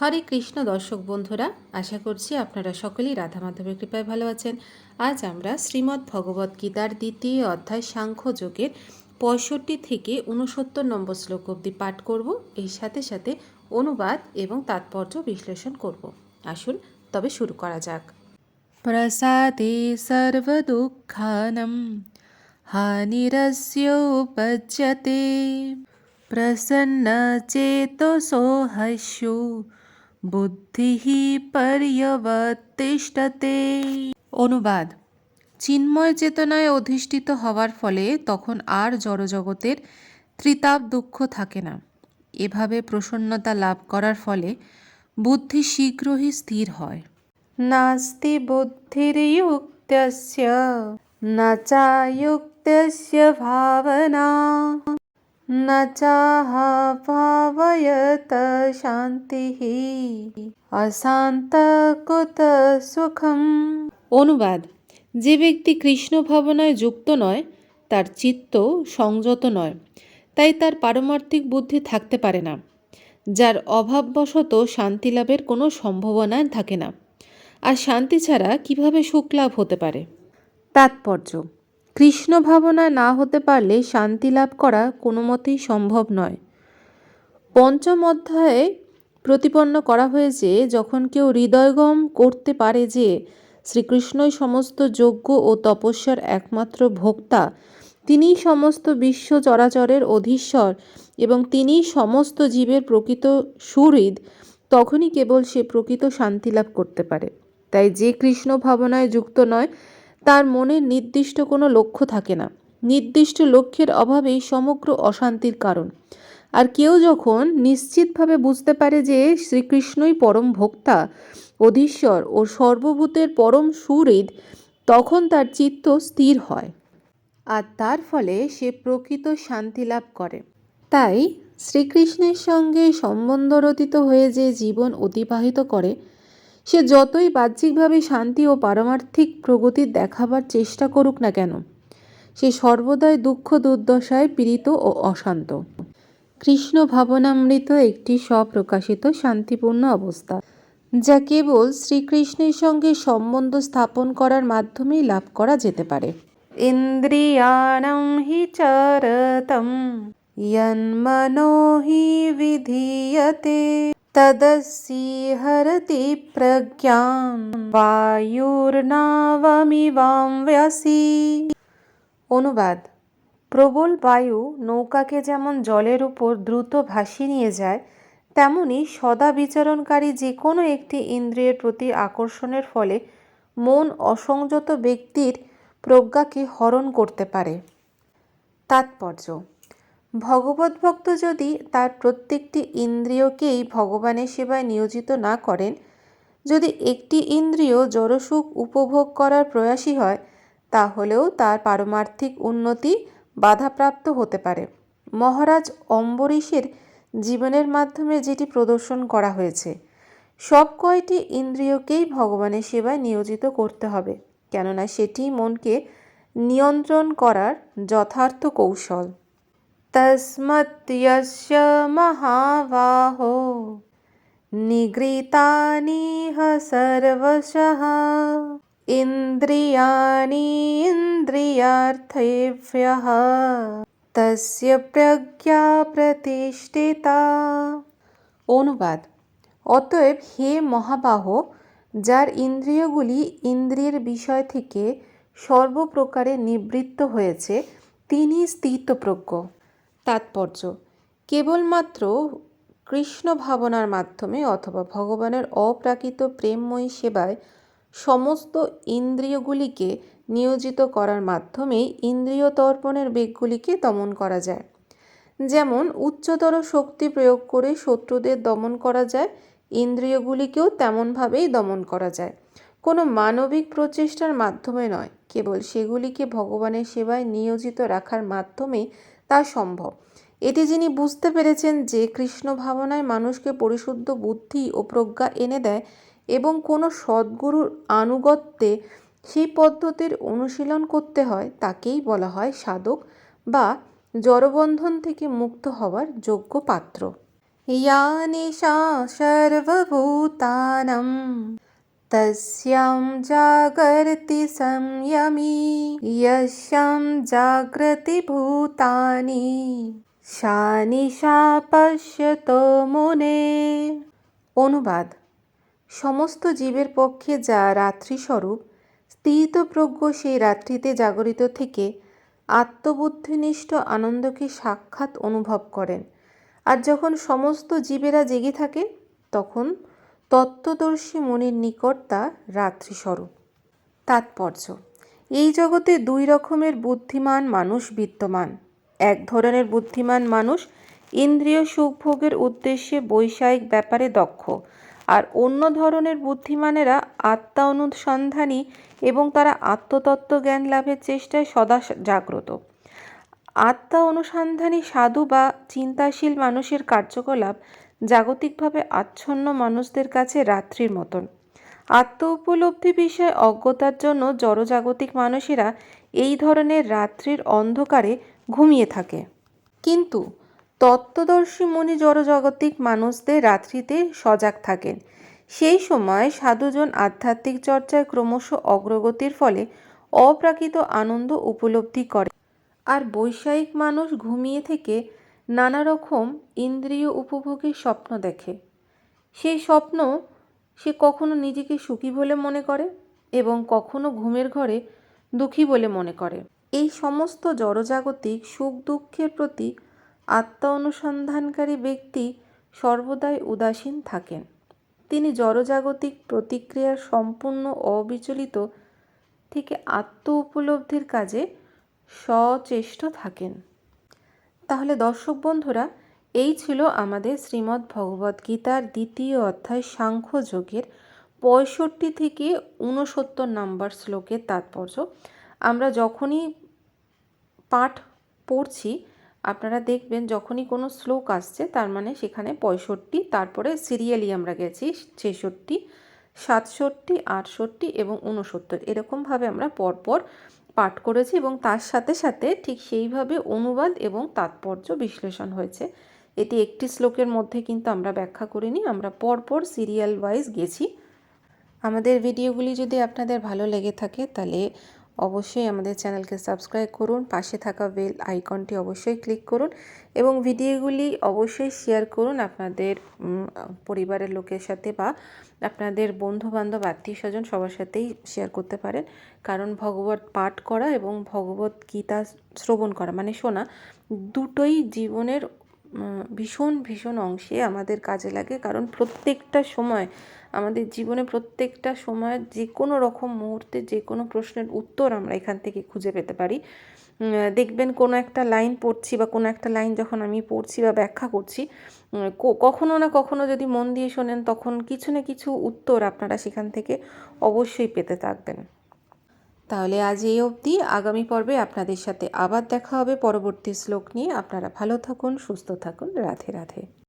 হরে কৃষ্ণ দর্শক বন্ধুরা, আশা করছি আপনারা সকলেই রাধা মাধবের কৃপায় ভালো আছেন। আজ আমরা শ্রীমদ্ ভগবদ্ গীতার দ্বিতীয় অধ্যায় সাংখ্য যোগের পঁয়ষট্টি থেকে উনসত্তর নম্বর শ্লোক অবধি পাঠ করব। এর সাথে সাথে অনুবাদ এবং তাৎপর্য বিশ্লেষণ করব। আসুন, তবে শুরু করা যাক। প্রসাদে সর্বদুঃখানম হানিরস্যোপজ্যতে প্রসন্নচেতসো হস্যু বুদ্ধিঃ পর্যবতিষ্ঠতে অনুবাদ। চিন্ময় চেতনায় অধিষ্ঠিত হওয়ার ফলে তখন আর জড়জগতের ত্রিতাপ দুঃখ থাকে না। এভাবে প্রসন্নতা লাভ করার ফলে বুদ্ধি শীঘ্রই স্থির হয়। নাস্তি বুদ্ধির্যুক্তস্য ন চায়ুক্তস্য ভাবনা। न चाह भावयत শান্তিः অশান্তকুত সুখম অনুবাদ যে ব্যক্তি কৃষ্ণ ভাবনায় যুক্ত নয় তার চিত্ত সংযত নয় তাই তার পারমার্থিক বুদ্ধি থাকতে পারে না যার অভাববশত শান্তি লাভের কোনো সম্ভাবনা থাকে না আর শান্তি ছাড়া কিভাবে সুখ লাভ হতে পারে তাৎপর্য কৃষ্ণ ভাবনা না হতে পারলে শান্তি লাভ করা কোনো মতেই সম্ভব নয়। পঞ্চম অধ্যায়ে প্রতিপন্ন করা হয়েছে, যখন কেউ হৃদয়গম করতে পারে যে শ্রীকৃষ্ণই সমস্ত যজ্ঞ ও তপস্যার একমাত্র ভোক্তা, তিনিই সমস্ত বিশ্ব চরাচরের অধীশ্বর এবং তিনিই সমস্ত জীবের প্রকৃত সুহৃদ, তখনই কেবল সে প্রকৃত শান্তি লাভ করতে পারে। তাই যে কৃষ্ণ ভাবনায় যুক্ত নয় তার মনে নির্দিষ্ট কোনো লক্ষ্য থাকে না। নির্দিষ্ট লক্ষ্যের অভাবেই সমগ্র অশান্তির কারণ। আর কেউ যখন নিশ্চিতভাবে বুঝতে পারে যে শ্রীকৃষ্ণই পরম ভোক্তা, অধীশ্বর ও সর্বভূতের পরম সুহৃদ, তখন তার চিত্ত স্থির হয়। আর তার ফলে সে প্রকৃত শান্তি লাভ করে। তাই শ্রীকৃষ্ণের সঙ্গে সম্বন্ধরতিত হয়ে যে জীবন অতিবাহিত করে সে যতই বাহ্যিকভাবে শান্তি ও পারমার্থিক প্রগতির দেখাবার চেষ্টা করুক না কেন সে সর্বদাই দুঃখ দুর্দশায় পীড়িত ও অশান্ত। কৃষ্ণ ভাবনামৃত একটি স্বপ্রকাশিত শান্তিপূর্ণ অবস্থা যা কেবল শ্রীকৃষ্ণের সঙ্গে সম্বন্ধ স্থাপন করার মাধ্যমেই লাভ করা যেতে পারে। ইন্দ্রিয়াণং হি চরতম হি বিধীয়তে। विधीयते तदस्सीहरति प्रज्ञां বায়ুর্নাবমিবাম ব্যাসী অনুবাদ প্রবল বায়ু নৌকাকে যেমন জলের উপর দ্রুত ভাসিয়ে নিয়ে যায় তেমনি সদা বিচরণকারী যে কোনো একটি ইন্দ্রিয়ের প্রতি আকর্ষণের ফলে মন অসংযত ব্যক্তির প্রজ্ঞাকে হরণ করতে পারে তাৎপর্য ভগবদ্ভক্ত যদি তার প্রত্যেকটি ইন্দ্রিয়কেই ভগবানের সেবায় নিয়োজিত না করেন, যদি একটি ইন্দ্রিয় জড়সুখ উপভোগ করার প্রয়াসী হয়, তাহলেও তার পারমার্থিক উন্নতি বাধাপ্রাপ্ত হতে পারে। মহারাজ অম্বরীশের জীবনের মাধ্যমে যেটি প্রদর্শন করা হয়েছে, সব কয়টি ইন্দ্রিয়কেই ভগবানের সেবায় নিয়োজিত করতে হবে, কেননা সেটি মনকে নিয়ন্ত্রণ করার যথার্থ কৌশল। तस्मत्यस्य महाबाहो निगृहीतानिह सर्वशः इन्द्रियाणि इन्द्रियार्थेभ्यः তস্য প্রজ্ঞা প্রতিষ্ঠিতা অনুবাদ অতএব হে মহাবাহ যার ইন্দ্রিয়গুলি ইন্দ্রিয়ের বিষয় থেকে সর্বপ্রকারে নিবৃত্ত হয়েছে তিনি স্থিতপ্রজ্ঞ তাৎপর্য। কেবলমাত্র কৃষ্ণ ভাবনার মাধ্যমে অথবা ভগবানের অপ্রাকৃত প্রেমময়ী সেবায় সমস্ত ইন্দ্রিয়গুলিকে নিয়োজিত করার মাধ্যমেই ইন্দ্রিয় তর্পণের বেগগুলিকে দমন করা যায়। যেমন, উচ্চতর শক্তি প্রয়োগ করে শত্রুদের দমন করা যায়, ইন্দ্রিয়গুলিকেও তেমনভাবেই দমন করা যায়। কোনো মানবিক প্রচেষ্টার মাধ্যমে নয়, কেবল সেগুলিকে ভগবানের সেবায় নিয়োজিত রাখার মাধ্যমে তা সম্ভব। এতে যিনি বুঝতে পেরেছেন যে কৃষ্ণ ভাবনায় মানুষকে পরিশুদ্ধ বুদ্ধি ও প্রজ্ঞা এনে দেয় এবং কোনো সদ্গুরুর আনুগত্যে সেই পদ্ধতির অনুশীলন করতে হয়, তাকেই বলা হয় সাধক বা জড়বন্ধন থেকে মুক্ত হওয়ার যোগ্য পাত্র। ইয়া সর্বভূতানম, তস্যাম জাগর্তি সংযমী, যস্যাম জাগ্রতি ভূতানি। সা নিশা পশ্যত মনে। অনুবাদ, সমস্ত জীবের পক্ষে যা রাত্রিস্বরূপ স্থিতপ্রজ্ঞ সেই রাত্রিতে জাগরিত থেকে আত্মবুদ্ধিনিষ্ঠ আনন্দকে সাক্ষাৎ অনুভব করেন। আর যখন সমস্ত জীবেরা জেগে থাকে, তখন তত্ত্বদর্শী মনির নিকট তা রাত্রিস্বরূপ। তাৎপর্য, এই জগতে দুই রকমের বুদ্ধিমান মানুষ বিদ্যমান। এক ধরনের বুদ্ধিমান মানুষ ইন্দ্রিয় সুখভোগের উদ্দেশ্যে বৈষয়িক ব্যাপারে দক্ষ। আর অন্য ধরনের বুদ্ধিমানেরা আত্মা অনুসন্ধানী এবং তারা আত্মতত্ত্ব জ্ঞান লাভের চেষ্টায় সদা জাগ্রত। আত্মা অনুসন্ধানী সাধু বা চিন্তাশীল মানুষের কার্যকলাপ জাগতিকভাবে আচ্ছন্ন মানুষদের কাছে রাত্রির মতন। আত্ম উপলব্ধি বিষয়ে অজ্ঞতার জন্য জড়জাগতিক মানুষেরা এই ধরনের রাত্রির অন্ধকারে ঘুমিয়ে থাকে। কিন্তু তত্ত্বদর্শী মুনি জড়জাগতিক মানুষদের রাত্রিতে সজাগ থাকেন। সেই সময় সাধুজন আধ্যাত্মিক চর্চায় ক্রমশ অগ্রগতির ফলে অপ্রাকৃত আনন্দ উপলব্ধি করে। আর বৈষয়িক মানুষ ঘুমিয়ে থেকে নানা রকম ইন্দ্রিয় উপভোগের স্বপ্ন দেখে। সেই স্বপ্ন সে কখনো নিজেকে সুখী বলে মনে করে এবং কখনো ঘুমের ঘরে দুঃখী বলে মনে করে। এই সমস্ত জড়জাগতিক সুখ দুঃখের প্রতি আত্মা অনুসন্ধানকারী ব্যক্তি সর্বদাই উদাসীন থাকেন। তিনি জড়জাগতিক প্রতিক্রিয়ার সম্পূর্ণ অবিচলিত থেকে আত্ম উপলব্ধির কাজে সচেষ্ট থাকেন। তাহলে দর্শক বন্ধুরা, এই ছিল আমাদের শ্রীমদ্ ভগবদ্ গীতার দ্বিতীয় অধ্যায় সাংখ্য যোগের পঁয়ষট্টি থেকে ঊনসত্তর নাম্বার শ্লোকের তাৎপর্য। আমরা যখনই পাঠ পড়ছি, আপনারা দেখবেন যখনই কোনো শ্লোক আসছে, তার মানে সেখানে পঁয়ষট্টি, তারপরে সিরিয়ালি আমরা গেছি ছেষট্টি, সাতষট্টি, আটষট্টি এবং উনসত্তর এরকমভাবে আমরা পরপর পাঠ করেছি এবং তার সাথে সাথে ঠিক সেইভাবে অনুবাদ এবং তাৎপর্য বিশ্লেষণ হয়েছে। এটি একটি শ্লোকের মধ্যে কিন্তু আমরা ব্যাখ্যা করিনি, আমরা পরপর সিরিয়াল ওয়াইজ গেছি। আমাদের ভিডিওগুলি যদি আপনাদের ভালো লেগে থাকে তাহলে অবশ্যই আমাদের চ্যানেলকে সাবস্ক্রাইব করুন, পাশে থাকা বেল আইকনটি অবশ্যই ক্লিক করুন এবং ভিডিওগুলি অবশ্যই শেয়ার করুন আপনাদের পরিবারের লোকের সাথে বা আপনাদের বন্ধু বান্ধব আত্মীয় স্বজন সবার সাথেই শেয়ার করতে পারেন। কারণ ভগবত পাঠ করা এবং ভগবত গীতা শ্রবণ করা মানে শোনা দুটোই জীবনের ভীষণ ভীষণ অংশে আমাদের কাজে লাগে। কারণ প্রত্যেকটা সময়, আমাদের জীবনে প্রত্যেকটা সময় যে কোনো রকম মুহূর্তে যে কোনো প্রশ্নের উত্তর আমরা এখান থেকে খুঁজে পেতে পারি। দেখবেন কোনো একটা লাইন পড়ছি বা কোনো একটা লাইন যখন আমি পড়ছি বা ব্যাখ্যা করছি কখনো না কখনো যদি মন দিয়ে শোনেন, তখন কিছু না কিছু উত্তর আপনারা সেখান থেকে অবশ্যই পেতে থাকবেন। তাহলে আজ এই অবধি। আগামী পর্বে আপনাদের সাথে আবার দেখা হবে পরবর্তী শ্লোক নিয়ে। আপনারা ভালো থাকুন, সুস্থ থাকুন। রাধে রাধে।